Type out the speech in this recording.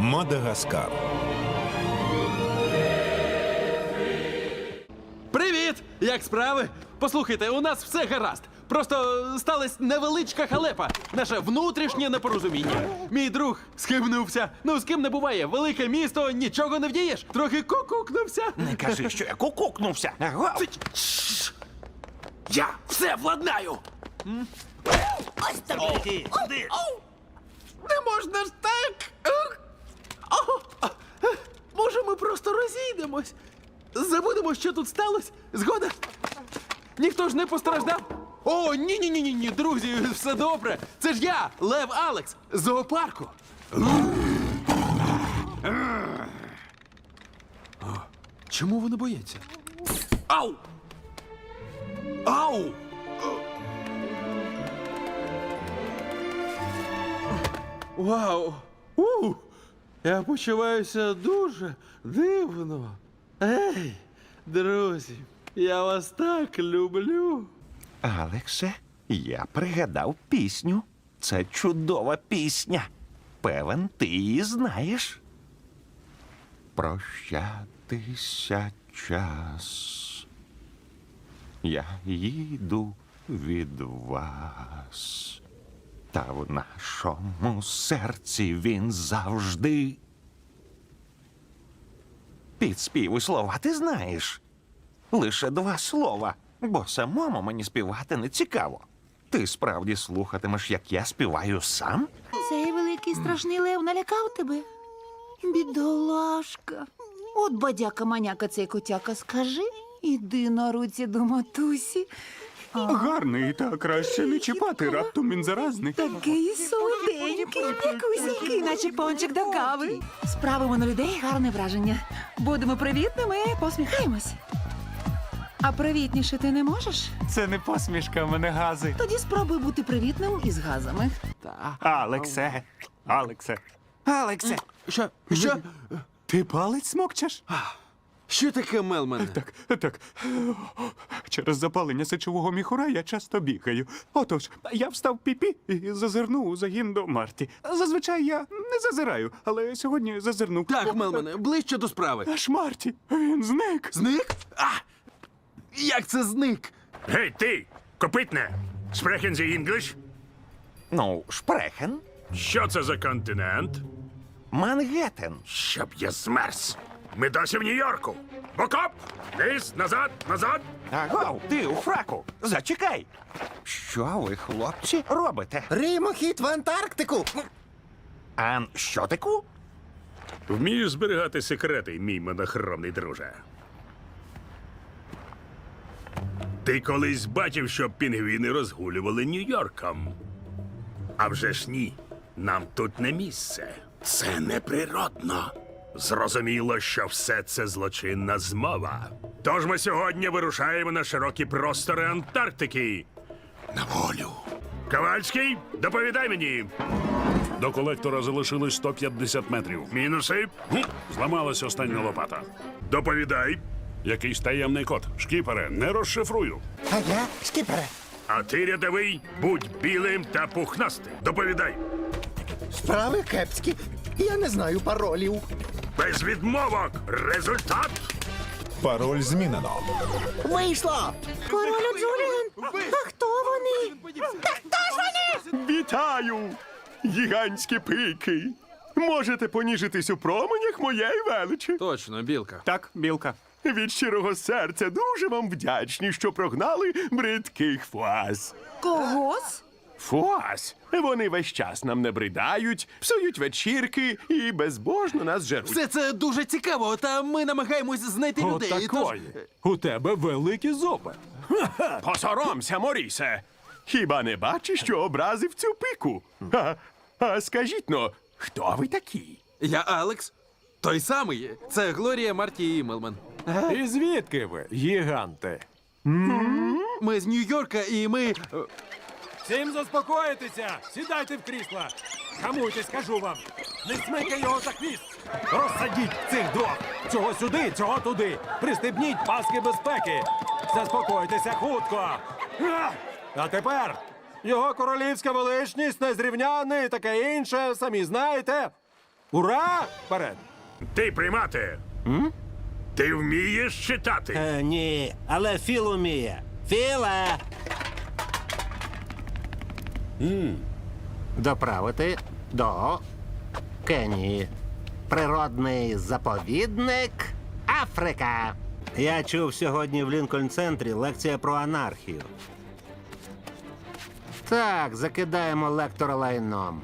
Мадагаскар. Привіт! Як справи? Послухайте, у нас все гаразд. Просто сталася невеличка халепа. Наше внутрішнє непорозуміння. Мій друг скимнувся. Ну, з ким не буває. Велике місто, нічого не вдієш. Трохи кукукнувся. Не кажи, що я кукукнувся. Ага. Я все владнаю! Не можна ж так! Ух! О! А, е, Може, ми просто розійдемось? Забудемо, що тут сталося? Згода? Ніхто ж не постраждав? О, ні, ні, ні, ні, ні, друзі, все добре. Це ж я, Лев Алекс, з зоопарку. О, Чому вони бояться? Ау! Ау! Вау! У! Я почуваюся дуже дивно. Ей, друзі, я вас так люблю. Алексе, я пригадав пісню. Це чудова пісня. Певен, ти її знаєш. Прощатися час. Я їду від вас. Та в нашому серці він завжди. Підспівуй слова ти знаєш. Лише два слова, бо самому мені співати не цікаво. Ти справді слухатимеш, як я співаю сам? Цей великий страшний лев налякав тебе? Бідолашка. От бадяка маняка цей котяка, скажи. Іди на руці до матусі. Гарний, та краще не чіпати, раптом він заразний. Такий солоденький, м'якусінький, наче пончик до кави. Справимо на людей гарне враження. Будемо привітними, посміхаємось. А привітніше ти не можеш? Це не посмішка, в мене гази. Тоді спробуй бути привітним із газами. Алексе, Алексе, Алексе, Що? Що? ти палець смокчеш? Що таке Мелмен? Так, так. Через запалення сечового міхура я часто бігаю. Отож, я встав піпі і зазирнув у загін до Марті. Зазвичай я не зазираю, але сьогодні зазирнув. Так, Мелмене, ближче до справи. Аж Марті, він зник. Зник? А! Як це зник? Гей, ти! Копитне! Sprechen Sie English? Ну, шпрехен, Що це за континент? Мангеттен. Щоб я змерз! Ми досі в Нью-Йорку! Бокоп! Вниз, назад, назад! Агов, ти у фраку. Зачекай. Що ви, хлопці, робите? Римохід в Антарктику. А що таку? Вмієш зберігати секрети, мій монохромний друже. Ти колись бачив, що пінгвіни розгулювали Нью-Йорком. А вже ж ні, нам тут не місце. Це неприродно. Зрозуміло, що все це злочинна змова. Тож ми сьогодні вирушаємо на широкі простори Антарктики. На волю. Ковальський, доповідай мені. До колектора залишилось 150 метрів. Мінуси. Зламалась остання лопата. Доповідай. Якийсь таємний код. Шкіпере, не розшифрую. А я, шкіпере, А ти, рядовий, будь білим та пухнастим. Доповідай. справи кепські. Я не знаю паролів. Без відмовок. Результат. Пароль змінено. Вийшло! Королю Джуліан! А хто вони? Вітаю! Гігантські пики! Можете поніжитись у променях моєї величі. Точно, білка. Так, білка. Від щирого серця дуже вам вдячні, що прогнали бридких фуаз. Когось? Фуаз! Вони весь час нам набридають, псують вечірки і безбожно нас жеруть. Все це дуже цікаво, та ми намагаємось знайти людей. тож- У тебе великі зуби. Посоромся, Морісе. Хіба не бачиш, що образив цю пику? А, а скажіть но, хто ви такі? Я Алекс. Той самий. Це Глорія, Марті і Мелмен. І звідки ви, гіганти? Ми з Нью-Йорка і ми. е, Всім заспокоїтеся! Сідайте в крісла! Хамуйтесь, кажу вам! Не смикай його за хвіст! Розсадіть цих двох! Цього сюди, цього туди! Пристебніть паски безпеки! Заспокойтеся хутко! А! А тепер його королівська величність, незрівняний і таке інше, самі знаєте. Ура! Вперед! Ти приймати. Ти вмієш читати? Е, ні, але Філ уміє. Філе! Доправити до Кенії. Природний заповідник Африка. Я чув сьогодні в Лінкольн-центрі лекція про анархію. Так, закидаємо лектора лайном.